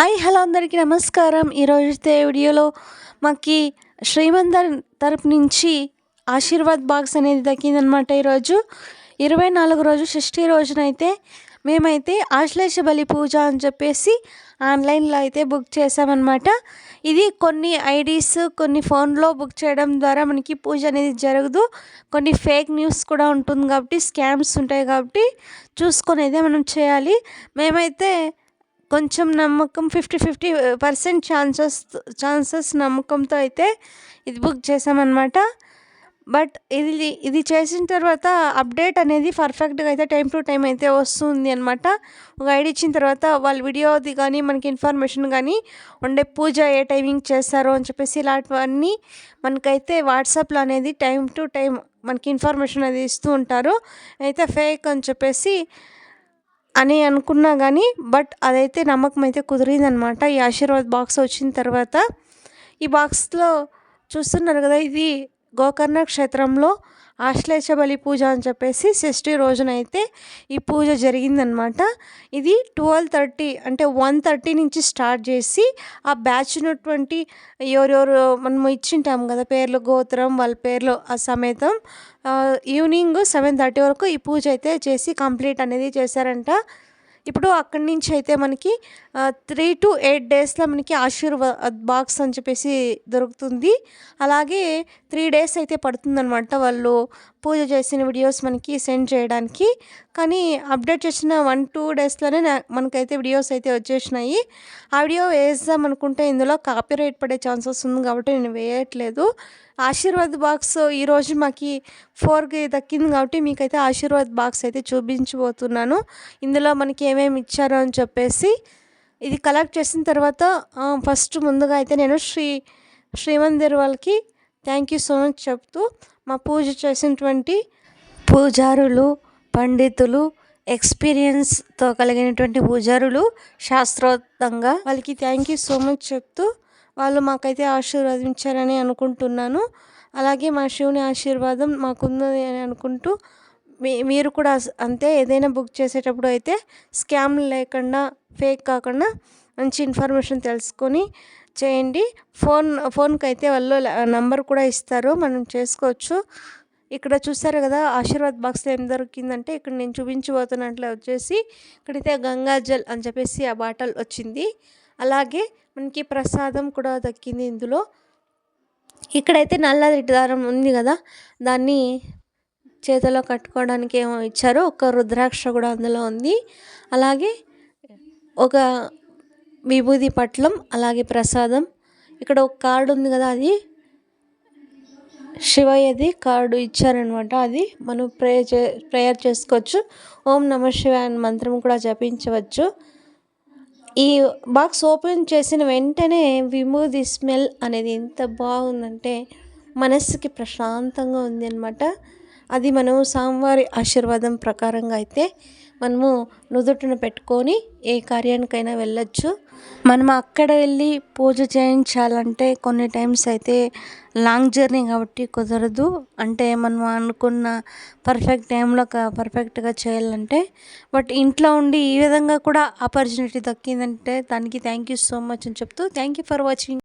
Hi hello అందరికీ నమస్కారం. ఈరోజు అయితే వీడియోలో మాకి శ్రీమందర్ తరపు నుంచి ఆశీర్వాద్ బాక్స్ అనేది దక్కిందనమాట ఈరోజు. ఇరవై నాలుగు రోజు షష్ఠి రోజునైతే మేమైతే ఆశ్లేష బలి పూజ అని చెప్పేసి ఆన్లైన్లో అయితే బుక్ చేసామన్నమాట ఇది కొన్ని ఐడీస్ కొన్ని ఫోన్లో బుక్ చేయడం ద్వారా మనకి పూజ అనేది జరగదు. కొన్ని ఫేక్ న్యూస్ కూడా ఉంటుంది కాబట్టి స్కామ్స్ ఉంటాయి కాబట్టి చూసుకొని అయితే మనం చేయాలి. మేమైతే కొంచెం నమ్మకం fifty fifty percent chances chances నమ్మకంతో అయితే ఇది బుక్ చేసామన్నమాట బట్ ఇది ఇది చేసిన తర్వాత అప్డేట్ అనేది పర్ఫెక్ట్గా అయితే టైం టు టైం అయితే వస్తుంది అనమాట ఒక ఐడి ఇచ్చిన తర్వాత వాళ్ళ వీడియోది కానీ మనకి ఇన్ఫర్మేషన్ కానీ ఉండే పూజ ఏ టైమింగ్ చేస్తారో అని చెప్పేసి ఇలాంటివన్నీ మనకైతే వాట్సాప్లో అనేది టైం టు టైం మనకి ఇన్ఫర్మేషన్ అది ఇస్తూ ఉంటారు. అయితే ఫేక్ అని చెప్పేసి అని అనుకున్నా కానీ బట్ అదైతే నమ్మకం అయితే కుదిరిందనమాట. ఈ ఆశీర్వాద్ బాక్స్ వచ్చిన తర్వాత ఈ బాక్స్లో చూస్తున్నారు కదా ఇది గోకర్ణ క్షేత్రంలో ఆశ్లేష బలి పూజ అని చెప్పేసి షష్ఠి రోజున అయితే ఈ పూజ జరిగిందనమాట. ఇది ట్వెల్వ్ థర్టీ అంటే వన్ థర్టీ నుంచి స్టార్ట్ చేసి ఆ బ్యాచ్ ఉన్నటువంటి ఎవరెవరు మనం ఇచ్చింటాం కదా పేర్లు గోత్రం వాళ్ళ పేర్లు ఆ సమేతం ఈవినింగ్ సెవెన్ థర్టీ వరకు ఈ పూజ అయితే చేసి కంప్లీట్ అనేది చేశారంట. ఇప్పుడు అక్కడి నుంచి అయితే మనకి త్రీ టు ఎయిట్ డేస్లో మనకి ఆశీర్వాద్ బాక్స్ అని చెప్పేసి దొరుకుతుంది. అలాగే త్రీ డేస్ అయితే పడుతుందనమాట వాళ్ళు. పూజ చేసిన వీడియోస్ మనకి సెండ్ చేయడానికి. కానీ అప్డేట్ చేసిన వన్ టూ డేస్లోనే మనకైతే వీడియోస్ అయితే వచ్చేసినాయి. ఆ వీడియో వేద్దాం అనుకుంటే ఇందులో కాపీరైట్ పడే ఛాన్సెస్ ఉంది కాబట్టి నేను వేయట్లేదు. ఆశీర్వాద్ బాక్స్ ఈరోజు మాకు ఫోర్కి దక్కింది కాబట్టి మీకైతే ఆశీర్వాద్ బాక్స్ అయితే చూపించబోతున్నాను. ఇందులో మనకి ఏమేమి ఇచ్చారో అని చెప్పేసి ఇది కలెక్ట్ చేసిన తర్వాత ఫస్ట్ ముందుగా అయితే నేను శ్రీ శ్రీమందిర్ వాళ్ళకి థ్యాంక్ యూ సో మచ్ చెప్తూ మా పూజ చేసినటువంటి పూజారులు పండితులు ఎక్స్పీరియన్స్తో కలిగినటువంటి పూజారులు శాస్త్రోక్తంగా వాళ్ళకి థ్యాంక్ యూ సో మచ్ చెప్తూ వాళ్ళు మాకైతే ఆశీర్వదించారని అనుకుంటున్నాను. అలాగే మా శివుని ఆశీర్వాదం మాకుందని అని అనుకుంటూ మీ మీరు కూడా అంతే ఏదైనా బుక్ చేసేటప్పుడు అయితే స్కామ్ లేకుండా ఫేక్ కాకుండా మంచి ఇన్ఫర్మేషన్ తెలుసుకొని చేయండి. ఫోన్ ఫోన్కి అయితే వాళ్ళు నంబర్ కూడా ఇస్తారు. మనం చేసుకోవచ్చు. ఇక్కడ చూస్తారు కదా ఆశీర్వాద్ బాక్స్ ఏం దొరికిందంటే ఇక్కడ నేను చూపించబోతున్నట్లు వచ్చేసి ఇక్కడైతే గంగాజల్ అని చెప్పేసి ఆ బాటల్ వచ్చింది. అలాగే మనకి ప్రసాదం కూడా దక్కింది ఇందులో. ఇక్కడైతే నల్ల దారం ఉంది కదా దాన్ని చేతిలో కట్టుకోవడానికి ఏమో ఇచ్చారు. ఒక రుద్రాక్ష కూడా అందులో ఉంది. అలాగే ఒక విభూది పట్లం అలాగే ప్రసాదం. ఇక్కడ ఒక కార్డు ఉంది కదా అది? శివయ్యది కార్డు ఇచ్చారనమాట అది. మనం ప్రేయర్ చే ప్రేయర్ చేసుకోవచ్చు. ఓం నమ శివాయ మంత్రం కూడా జపించవచ్చు. ఈ బాక్స్ ఓపెన్ చేసిన వెంటనే విమూది స్మెల్ అనేది ఎంత బాగుందంటే మనస్సుకి ప్రశాంతంగా ఉంది అనమాట అది మనం స్వామివారి ఆశీర్వాదం ప్రకారంగా అయితే మనము నుదుటిన పెట్టుకొని ఏ కార్యానికైనా వెళ్ళొచ్చు. మనం అక్కడ వెళ్ళి పూజ చేయించాలంటే కొన్ని టైమ్స్ అయితే లాంగ్ జర్నీ కాబట్టి కుదరదు. అంటే మనం అనుకున్న పర్ఫెక్ట్ టైంలో పర్ఫెక్ట్గా చేయాలంటే బట్ ఇంట్లో ఉండి ఈ విధంగా కూడా ఆపర్చునిటీ దక్కిందంటే దానికి థ్యాంక్ యూ సో మచ్ అని చెప్తూ థ్యాంక్ యూ ఫర్ వాచింగ్